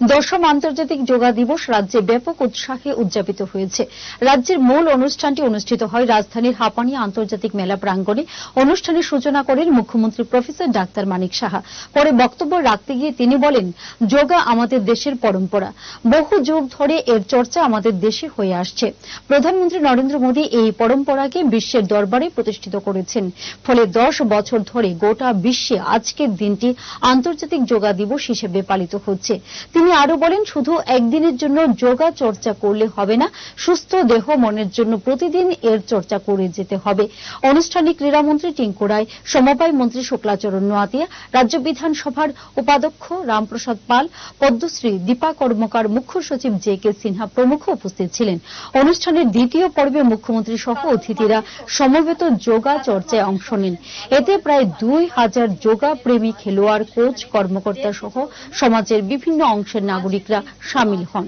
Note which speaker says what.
Speaker 1: দশম আন্তর্জাতিক যোগা দিবস রাজ্যে ব্যাপক উৎসাহে উদযাপিত হয়েছে। রাজ্যের মূল অনুষ্ঠানটি অনুষ্ঠিত হয় রাজধানীর হাপানি আন্তর্জাতিক মেলা প্রাঙ্গণে। অনুষ্ঠানের সূচনা করেন মুখ্যমন্ত্রী প্রফেসর ডাক্তার মানিক সাহা। পরে বক্তব্য রাখতে গিয়ে তিনি বলেন, যোগা আমাদের দেশের পরম্পরা। বহু যুগ ধরে এর চর্চা আমাদের দেশে হয়ে আসছে। প্রধানমন্ত্রী নরেন্দ্র মোদী এই পরম্পরাকে বিশ্বের দরবারে প্রতিষ্ঠিত করেছেন। ফলে দশ বছর ধরে গোটা বিশ্বে আজকের দিনটি আন্তর্জাতিক যোগা দিবস হিসেবে পালিত হচ্ছে। তিনি আরও বলেন, শুধু একদিনের জন্য যোগা চর্চা করলে হবে না, সুস্থ দেহ মনের জন্য প্রতিদিন এর চর্চা করে যেতে হবে। অনুষ্ঠানে ক্রীড়ামন্ত্রী টিঙ্কু রায়, সমবায় মন্ত্রী শুক্লাচরণ নোয়াতিয়া, রাজ্য বিধানসভার উপাধ্যক্ষ রামপ্রসাদ পাল, পদ্মশ্রী দীপা কর্মকার মুখ্য সচিব জে কে সিনহা প্রমুখ উপস্থিত ছিলেন। অনুষ্ঠানের দ্বিতীয় পর্বে মুখ্যমন্ত্রী সহ অতিথিরা সমবেত যোগা চর্চায় অংশ নেন। এতে প্রায় দুই হাজার যোগা প্রেমী খেলোয়াড়, কোচ, কর্মকর্তা সহ সমাজের বিভিন্ন অংশের নাগরিকরা সামিল হন।